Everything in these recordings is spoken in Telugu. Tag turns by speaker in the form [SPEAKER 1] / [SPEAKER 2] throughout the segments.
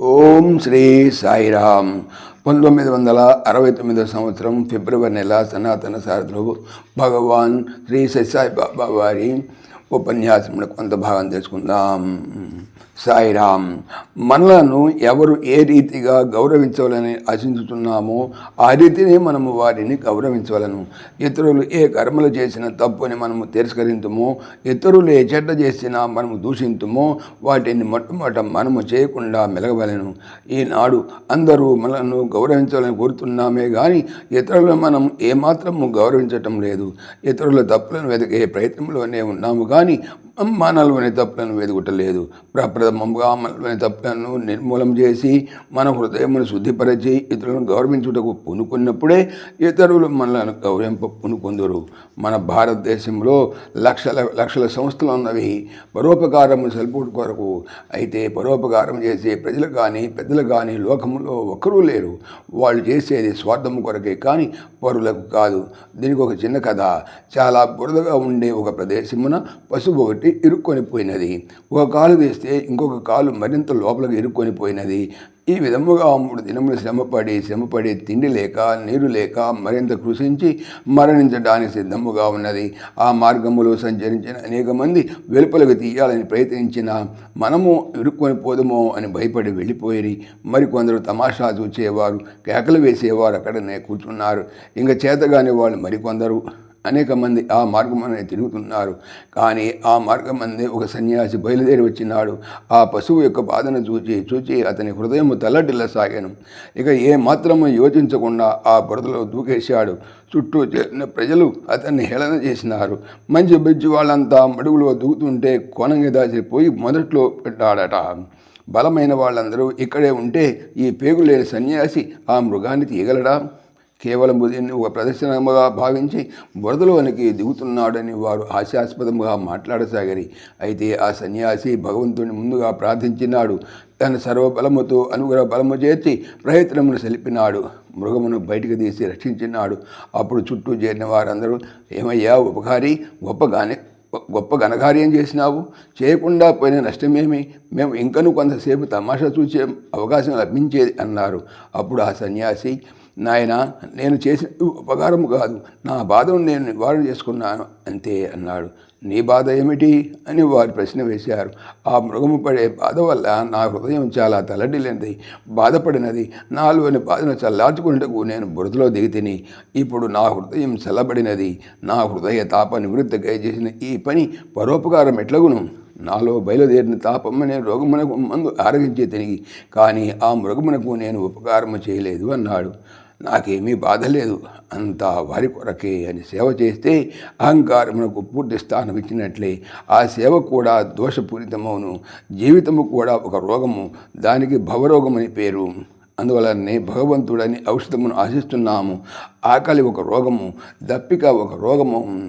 [SPEAKER 1] ఓం శ్రీ సాయిరామ్. పంతొమ్మిది వందల అరవై తొమ్మిదో సంవత్సరం ఫిబ్రవరి నెల సనాతన సారథులు భగవాన్ శ్రీ సత్యసాయి బాబా వారి ఉపన్యాసంలో కొంత భాగం తెలుసుకుందాం. సాయిరామ్ మనలను ఎవరు ఏ రీతిగా గౌరవించవాలని ఆశించుతున్నామో ఆ రీతినే మనము వారిని గౌరవించవలను. ఇతరులు ఏ కర్మలు చేసిన తప్పుని మనము తిరస్కరించమో ఇతరులు ఏ చెడ్డ చేసినా మనము దూషింతుమో వాటిని మొట్టమొదట మనము చేయకుండా మెలగవలను. ఈనాడు అందరూ మనలను గౌరవించాలని కోరుతున్నామే కానీ ఇతరులను మనం ఏమాత్రము గౌరవించటం లేదు. ఇతరుల తప్పులను వెతికే ప్రయత్నంలోనే ఉన్నాము కానీ మనలోని తప్పులను వెతుకుటలేదు ప్రప్రథమంగా మనలోని తప్పులను నిర్మూలం చేసి మన హృదయమును శుద్ధిపరిచి ఇతరులను గౌరవించుటకు పూనుకున్నప్పుడే ఇతరులు మనలను గౌరవింప పూనుకుందరు. మన భారతదేశంలో లక్షల లక్షల సంస్థలు ఉన్నవి. పరోపకారము సల్పుడు కొరకు అయితే పరోపకారం చేసే ప్రజలు కానీ పెద్దలు కానీ లోకములో ఒక్కరూ లేరు. వాళ్ళు చేసేది స్వార్థము కొరకే కానీ పరులకు కాదు. దీనికి ఒక చిన్న కథ. చాలా బురదగా ఉండే ఒక ప్రదేశమున పసుపు ఒకటి ఇరుక్కొని పోయినది. ఒక కాలు వేస్తే ఇంకొక కాలు మరింత లోపలికి ఇరుక్కొని పోయినది. ఈ విధముగా మూడు దినములు శ్రమపడి శ్రమపడి తిండి లేక నీరు లేక మరింత కృషించి మరణించడానికి సిద్ధముగా ఉన్నది. ఆ మార్గములో సంచరించిన అనేక మంది వెలుపలకు తీయాలని ప్రయత్నించిన మనము ఇరుక్కొని పోదుమో అని భయపడి వెళ్ళిపోయి మరికొందరు తమాషా చూచేవారు కేకలు వేసేవారు అక్కడనే కూర్చున్నారు. ఇంకా చేతగాని వాళ్ళు మరికొందరు అనేక మంది ఆ మార్గమనే తిరుగుతున్నారు. కానీ ఆ మార్గం అందే ఒక సన్యాసి బయలుదేరి వచ్చినాడు. ఆ పశువు యొక్క బాధను చూచి చూచి అతని హృదయం తల్లడిల్లసాగాను. ఇక ఏ మాత్రము యోచించకుండా ఆ బురదలో దూకేశాడు. చుట్టూ చేరిన ప్రజలు అతన్ని హేళన చేసినారు. మంచి బిజ్జు వాళ్ళంతా మడుగులో దూకుతుంటే కోణంగా దాచిపోయి మొదట్లో పెట్టాడట. బలమైన వాళ్ళందరూ ఇక్కడే ఉంటే ఈ పేగులేని సన్యాసి ఆ మృగాన్ని తీయగలడా? కేవలం ఉదయం ఒక ప్రదర్శనగా భావించి బురదలోనికి దిగుతున్నాడని వారు హాస్యాస్పదంగా మాట్లాడసాగరి. అయితే ఆ సన్యాసి భగవంతుని ముందుగా ప్రార్థించినాడు. తన సర్వబలముతో అనుగ్రహ బలము చేర్చి ప్రయత్నమును సెలిపినాడు. మృగమును బయటకు తీసి రక్షించినాడు. అప్పుడు చుట్టూ చేరిన వారందరూ ఏమయ్యా ఉపకారి గొప్పగానే గొప్ప ఘనకార్యం చేసినావు. చేయకుండా పోయిన నష్టమేమి? మేము ఇంకను కొంతసేపు తమాషా చూసే అవకాశం లభించేది అన్నారు. అప్పుడు ఆ సన్యాసి నాయన నేను చేసిన ఉపకారం కాదు. నా బాధను నేను నివారణ చేసుకున్నాను అంతే అన్నాడు. నీ బాధ ఏమిటి? అని వారు ప్రశ్న వేశారు. ఆ మృగము పడే బాధ వల్ల నా హృదయం చాలా తలడిల్లినది బాధపడినది నాలోని బాధను చల్లార్చుకున్నట్టుకు నేను బురదలో దిగితిని ఇప్పుడు నా హృదయం చల్లబడినది. నా హృదయ తాప నివృత్తికై చేసిన ఈ పని పరోపకారం ఎట్లగును? నాలో బయలుదేరిన తాపమ్మనే రోగమునకు మందు ఆరగించే తిరిగి కానీ ఆ మృగమునకు నేను ఉపకారము చేయలేదు అన్నాడు. నాకేమీ బాధ లేదు. అంతా వారి కొరకే అని సేవ చేస్తే అహంకారమునకు పూర్తి స్థానం ఇచ్చినట్లే. ఆ సేవ కూడా దోషపూరితమవును. జీవితము కూడా ఒక రోగము. దానికి భవరోగమని పేరు. అందువలనే భగవంతుడని ఔషధమును ఆశిస్తున్నాము. ఆకలి ఒక రోగము. దప్పిక ఒక రోగము.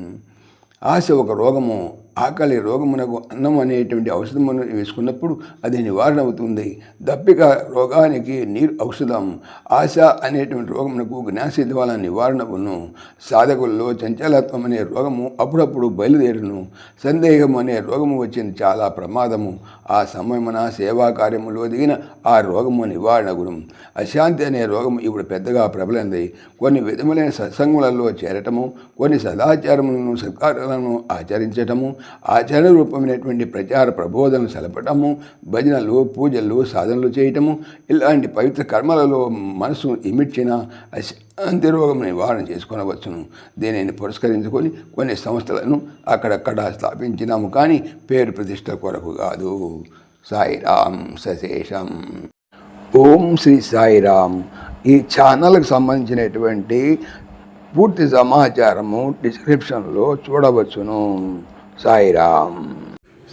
[SPEAKER 1] ఆశ ఒక రోగము. ఆకలి రోగమునకు అన్నం అనేటువంటి ఔషధమును వేసుకున్నప్పుడు అది నివారణ అవుతుంది దప్పిక రోగానికి నీరు ఔషధం ఆశ అనేటువంటి రోగమునకు జ్ఞాసిద్ధి వలన నివారణకును సాధకుల్లో చంచలత్వం అనే రోగము అప్పుడప్పుడు బయలుదేరును సందేహం అనే రోగము వచ్చింది చాలా ప్రమాదము. ఆ సమయమున సేవా కార్యములో దిగిన ఆ రోగము నివారణ గుణం అశాంతి అనే రోగము ఇప్పుడు పెద్దగా ప్రబలింది. కొన్ని విధములైన సత్సంగులలో చేరటము కొన్ని సదాచారములను సత్కారాలను ఆచరించటము ఆచరణ రూపమైనటువంటి ప్రచార ప్రబోధనలు సెలపటము భజనలు పూజలు సాధనలు చేయటము ఇలాంటి పవిత్ర కర్మలలో మనసు ఇమిడ్చిన అశాంతి రోగం నివారణ చేసుకునవచ్చును. దీనిని పురస్కరించుకొని కొన్ని సంస్థలను అక్కడక్కడ స్థాపించినాము కానీ పేరు ప్రతిష్ట కొరకు కాదు. సాయిరాం సశేషం. ఓం శ్రీ సాయిరామ్. ఈ ఛానల్కి సంబంధించినటువంటి పూర్తి సమాచారము డిస్క్రిప్షన్లో చూడవచ్చును. సాయిరామ్